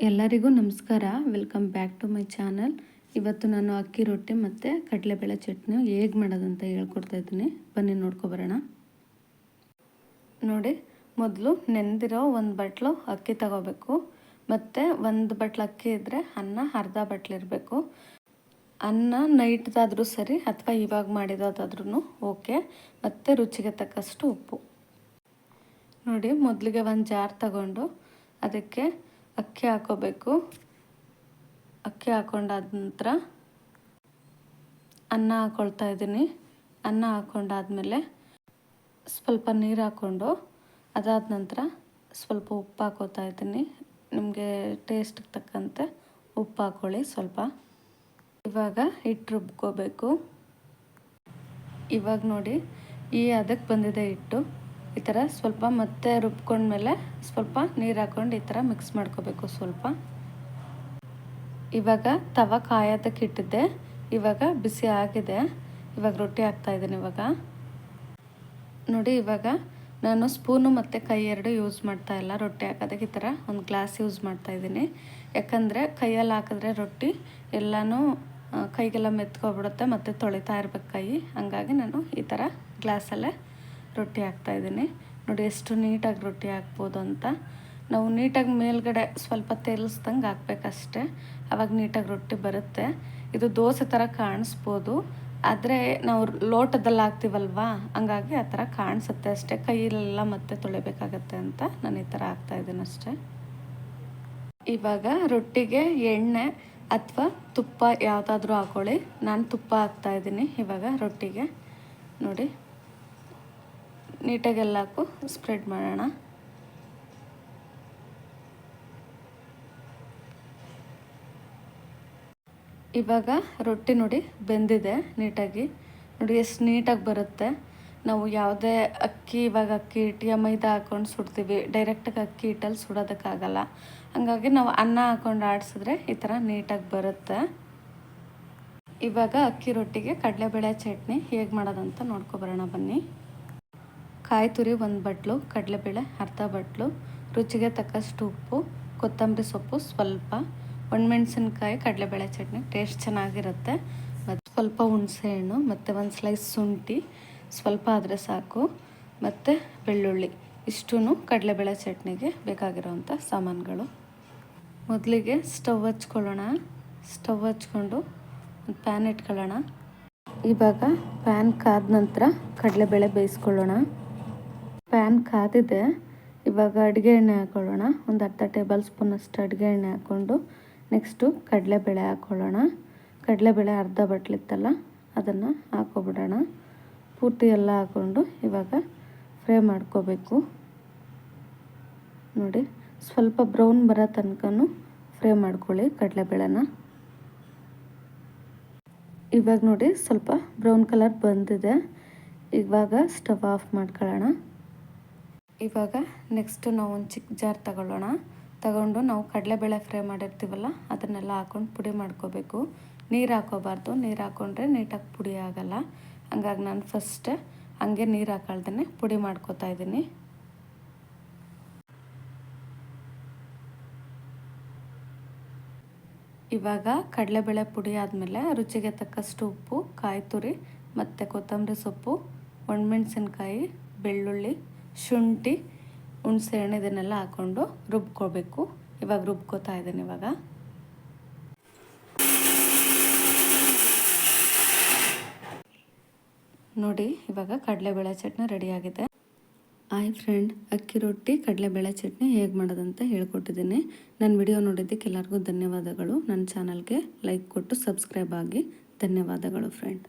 ಎಲ್ಲರಿಗೂ ನಮಸ್ಕಾರ. Welcome back to my channel ಇವತ್ತು ನಾನು ಅಕ್ಕಿ ರೊಟ್ಟಿ ಮತ್ತು ಕಡಲೆಬೇಳೆ ಚಟ್ನಿ ಹೇಗೆ ಮಾಡೋದಂತ ಹೇಳ್ಕೊಡ್ತಾ ಇದ್ದೀನಿ. ಬನ್ನಿ ನೋಡ್ಕೊಬರೋಣ ನೋಡಿ, ಮೊದಲು ನೆನೆದಿರೋ ಒಂದು ಬಟ್ಲು ಅಕ್ಕಿ ತಗೋಬೇಕು. ಮತ್ತು ಒಂದು ಬಟ್ಲು ಅಕ್ಕಿ ಇದ್ದರೆ ಅನ್ನ, ಅರ್ಧ ಬಟ್ಲಿರಬೇಕು ಅನ್ನ ನೈಟ್ದಾದರೂ ಸರಿ ಅಥವಾ ಇವಾಗ ಮಾಡಿರೋದಾದ್ರೂ ಓಕೆ. ಮತ್ತು ರುಚಿಗೆ ತಕ್ಕಷ್ಟು ಉಪ್ಪು. ನೋಡಿ, ಮೊದಲಿಗೆ ಒಂದು ಜಾರ್ ತಗೊಂಡು ಅದಕ್ಕೆ ಅಕ್ಕಿ ಹಾಕೋಬೇಕು. ಅಕ್ಕಿ ಹಾಕೊಂಡಾದ ನಂತರ ಅನ್ನ ಹಾಕ್ಕೊಳ್ತಾ ಇದ್ದೀನಿ. ಅನ್ನ ಹಾಕ್ಕೊಂಡಾದ್ಮೇಲೆ ಸ್ವಲ್ಪ ನೀರು ಹಾಕ್ಕೊಂಡು ಅದಾದ ನಂತರ ಸ್ವಲ್ಪ ಉಪ್ಪು ಹಾಕೋತಾ ಇದ್ದೀನಿ. ನಿಮಗೆ ಟೇಸ್ಟಿಗೆ ತಕ್ಕಂತೆ ಉಪ್ಪು ಹಾಕ್ಕೊಳ್ಳಿ ಸ್ವಲ್ಪ. ಇವಾಗ ಹಿಟ್ಟು ರುಬ್ಕೋಬೇಕು. ಇವಾಗ ನೋಡಿ ಈ ಅದಕ್ಕೆ ಬಂದಿದೆ ಹಿಟ್ಟು. ಈ ಥರ ಸ್ವಲ್ಪ ಮತ್ತೆ ರುಬ್ಕೊಂಡ್ಮೇಲೆ ಸ್ವಲ್ಪ ನೀರು ಹಾಕ್ಕೊಂಡು ಈ ಥರ ಮಿಕ್ಸ್ ಮಾಡ್ಕೋಬೇಕು ಸ್ವಲ್ಪ. ಇವಾಗ ತವ ಕಾಯೋದಕ್ಕೆ ಇಟ್ಟಿದ್ದೆ. ಇವಾಗ ಬಿಸಿ ಆಗಿದೆ. ಇವಾಗ ರೊಟ್ಟಿ ಹಾಕ್ತಾ ಇದ್ದೀನಿ ಇವಾಗ. ನೋಡಿ ಇವಾಗ ನಾನು ಸ್ಪೂನು ಮತ್ತು ಕೈ ಎರಡು ಯೂಸ್ ಮಾಡ್ತಾ ಇಲ್ಲ ರೊಟ್ಟಿ ಹಾಕೋದಕ್ಕೆ ಈ ಥರ. ಒಂದು ಗ್ಲಾಸ್ ಯೂಸ್ ಮಾಡ್ತಾ ಇದ್ದೀನಿ. ಯಾಕಂದರೆ ಕೈಯಲ್ಲಿ ಹಾಕಿದ್ರೆ ರೊಟ್ಟಿ ಎಲ್ಲನೂ ಕೈಗೆಲ್ಲ ಮೆತ್ಕೊಬಿಡುತ್ತೆ ಮತ್ತು ತೊಳಿತಾ ಇರ್ಬೇಕು ಕೈ. ಹಂಗಾಗಿ ನಾನು ಈ ಥರ ಗ್ಲಾಸಲ್ಲೇ ರೊಟ್ಟಿ ಹಾಕ್ತಾಯಿದ್ದೀನಿ ನೋಡಿ ಎಷ್ಟು ನೀಟಾಗಿ ರೊಟ್ಟಿ ಹಾಕ್ಬೋದು ಅಂತ. ನಾವು ನೀಟಾಗಿ ಮೇಲ್ಗಡೆ ಸ್ವಲ್ಪ ತೇಲಿಸ್ದಂಗೆ ಹಾಕ್ಬೇಕಷ್ಟೆ. ಅವಾಗ ನೀಟಾಗಿ ರೊಟ್ಟಿ ಬರುತ್ತೆ. ಇದು ದೋಸೆ ಥರ ಕಾಣಿಸ್ಬೋದು. ಆದರೆ ನಾವು ಲೋಟದಲ್ಲಿ ಹಾಕ್ತೀವಲ್ವಾ? ಹಂಗಾಗಿ ಆ ಥರ ಕಾಣಿಸುತ್ತೆ ಅಷ್ಟೇ. ಕೈಯಲ್ಲೆಲ್ಲ ಮತ್ತೆ ತೊಳಿಬೇಕಾಗತ್ತೆ ಅಂತ ನಾನು ಈ ಥರ ಹಾಕ್ತಾಯಿದ್ದೀನಿ ಅಷ್ಟೇ. ಇವಾಗ ರೊಟ್ಟಿಗೆ ಎಣ್ಣೆ ಅಥವಾ ತುಪ್ಪ ಯಾವುದಾದ್ರೂ ಹಾಕೊಳ್ಳಿ. ನಾನು ತುಪ್ಪ ಹಾಕ್ತಾಯಿದ್ದೀನಿ ಇವಾಗ ರೊಟ್ಟಿಗೆ. ನೋಡಿ. ನೀಟಾಗಿ ಎಲ್ಲ ಹಾಕು ಸ್ಪ್ರೆಡ್ ಮಾಡೋಣ. ಇವಾಗ ರೊಟ್ಟಿ ನೋಡಿ ಬೆಂದಿದೆ ನೀಟಾಗಿ. ನೋಡಿ ಎಷ್ಟು ನೀಟಾಗಿ ಬರುತ್ತೆ. ನಾವು ಯಾವುದೇ ಅಕ್ಕಿ, ಇವಾಗ ಅಕ್ಕಿ ಹಿಟ್ಟಿಗೆ ಮೈದಾ ಹಾಕ್ಕೊಂಡು ಸುಡ್ತೀವಿ. ಡೈರೆಕ್ಟಾಗಿ ಅಕ್ಕಿ ಹಿಟ್ಟಲ್ಲಿ ಸುಡೋದಕ್ಕಾಗಲ್ಲ. ಹಾಗಾಗಿ ನಾವು ಅನ್ನ ಹಾಕ್ಕೊಂಡು ಆಡಿಸಿದ್ರೆ ಈ ಥರ ನೀಟಾಗಿ ಬರುತ್ತೆ. ಇವಾಗ ಅಕ್ಕಿ ರೊಟ್ಟಿಗೆ ಕಡಲೆಬೇಳೆ ಚಟ್ನಿ ಹೇಗೆ ಮಾಡೋದಂತ ನೋಡ್ಕೊಬರೋಣ ಬನ್ನಿ. ಕಾಯಿ ತುರಿ ಒಂದು ಬಟ್ಲು, ಕಡಲೆಬೇಳೆ ಅರ್ಧ ಬಟ್ಲು, ರುಚಿಗೆ ತಕ್ಕಷ್ಟು ಉಪ್ಪು, ಕೊತ್ತಂಬರಿ ಸೊಪ್ಪು ಸ್ವಲ್ಪ, ಒಣಮೆಣ್ಸಿನ್ಕಾಯಿ, ಕಡಲೆಬೇಳೆ ಚಟ್ನಿ ಟೇಸ್ಟ್ ಚೆನ್ನಾಗಿರುತ್ತೆ. ಮತ್ತು ಸ್ವಲ್ಪ ಹುಣಸೆಹಣ್ಣು ಮತ್ತು ಒಂದು ಸ್ಲೈಸ್ ಶುಂಠಿ, ಸ್ವಲ್ಪ ಆದರೆ ಸಾಕು. ಮತ್ತು ಬೆಳ್ಳುಳ್ಳಿ ಇಷ್ಟೂ ಕಡಲೆಬೇಳೆ ಚಟ್ನಿಗೆ ಬೇಕಾಗಿರೋವಂಥ ಸಾಮಾನುಗಳು. ಮೊದಲಿಗೆ ಸ್ಟವ್ ಹಚ್ಕೊಳ್ಳೋಣ. ಸ್ಟವ್ ಹಚ್ಕೊಂಡು ಒಂದು ಪ್ಯಾನ್ ಇಟ್ಕೊಳ್ಳೋಣ. ಇವಾಗ ಪ್ಯಾನ್ ಕಾದ ನಂತರ ಕಡಲೆಬೇಳೆ ಬೇಯಿಸ್ಕೊಳ್ಳೋಣ. ಪ್ಯಾನ್ ಕಾದಿದೆ. ಇವಾಗ ಅಡುಗೆ ಎಣ್ಣೆ ಹಾಕ್ಕೊಳ್ಳೋಣ ಒಂದು ಅರ್ಧ ಟೇಬಲ್ ಸ್ಪೂನಷ್ಟು ಅಡುಗೆ ಎಣ್ಣೆ ಹಾಕ್ಕೊಂಡು ನೆಕ್ಸ್ಟು ಕಡಲೆಬೇಳೆ ಹಾಕ್ಕೊಳ್ಳೋಣ ಕಡಲೆಬೇಳೆ ಅರ್ಧ ಬಟ್ಲಿತ್ತಲ್ಲ, ಅದನ್ನು ಹಾಕೋಬಿಡೋಣ. ಪೂರ್ತಿ ಎಲ್ಲ ಹಾಕ್ಕೊಂಡು ಇವಾಗ ಫ್ರೈ ಮಾಡ್ಕೋಬೇಕು. ನೋಡಿ, ಸ್ವಲ್ಪ ಬ್ರೌನ್ ಬರೋ ತನಕನೂ ಫ್ರೈ ಮಾಡ್ಕೊಳ್ಳಿ ಕಡಲೆಬೇಳೆನ. ಇವಾಗ ನೋಡಿ, ಸ್ವಲ್ಪ ಬ್ರೌನ್ ಕಲರ್ ಬಂದಿದೆ. ಇವಾಗ ಸ್ಟವ್ ಆಫ್ ಮಾಡ್ಕೊಳ್ಳೋಣ. ಇವಾಗ ನೆಕ್ಸ್ಟು ನಾವು ಒಂದು ಚಿಕ್ಕ ಜಾರ್ ತಗೊಳ್ಳೋಣ. ತಗೊಂಡು ನಾವು ಕಡಲೆಬೇಳೆ ಫ್ರೈ ಮಾಡಿರ್ತೀವಲ್ಲ, ಅದನ್ನೆಲ್ಲ ಹಾಕೊಂಡು ಪುಡಿ ಮಾಡ್ಕೋಬೇಕು. ನೀರು ಹಾಕೋಬಾರ್ದು, ನೀರು ಹಾಕ್ಕೊಂಡ್ರೆ ನೀಟಾಗಿ ಪುಡಿ ಆಗೋಲ್ಲ. ಹಂಗಾಗಿ ನಾನು ಫಸ್ಟ್ ಹಂಗೆ ನೀರು ಹಾಕೊಳ್ದೇ ಪುಡಿ ಮಾಡ್ಕೋತಾ ಇದ್ದೀನಿ. ಇವಾಗ ಕಡಲೆಬೇಳೆ ಪುಡಿ ಆದಮೇಲೆ ರುಚಿಗೆ ತಕ್ಕಷ್ಟು ಉಪ್ಪು, ಕಾಯಿ ತುರಿ, ಮತ್ತು ಕೊತ್ತಂಬರಿ ಸೊಪ್ಪು ಒಣಮೆಣ್ಸಿನ್ಕಾಯಿ ಬೆಳ್ಳುಳ್ಳಿ ಶುಂಠಿ ಹುಣಸೆ ಹಣ್ಣು ಇದನ್ನೆಲ್ಲ ಹಾಕ್ಕೊಂಡು ರುಬ್ಕೋಬೇಕು. ಇವಾಗ ರುಬ್ಕೋತಾ ಇದ್ದೀನಿ ಇವಾಗ. ನೋಡಿ, ಇವಾಗ ಕಡಲೆಬೇಳೆ ಚಟ್ನಿ ರೆಡಿಯಾಗಿದೆ ಆಯ್ ಫ್ರೆಂಡ್, ಅಕ್ಕಿ ರೊಟ್ಟಿ, ಕಡಲೆಬೇಳೆ ಚಟ್ನಿ ಹೇಗೆ ಮಾಡೋದಂತ ಹೇಳ್ಕೊಟ್ಟಿದ್ದೀನಿ. ನನ್ನ ವಿಡಿಯೋ ನೋಡಿದ್ದಕ್ಕೆ ಎಲ್ಲರಿಗೂ ಧನ್ಯವಾದಗಳು. ನನ್ನ ಚಾನಲ್ಗೆ ಲೈಕ್ ಕೊಟ್ಟು ಸಬ್ಸ್ಕ್ರೈಬ್ ಆಗಿ. ಧನ್ಯವಾದಗಳು ಫ್ರೆಂಡ್.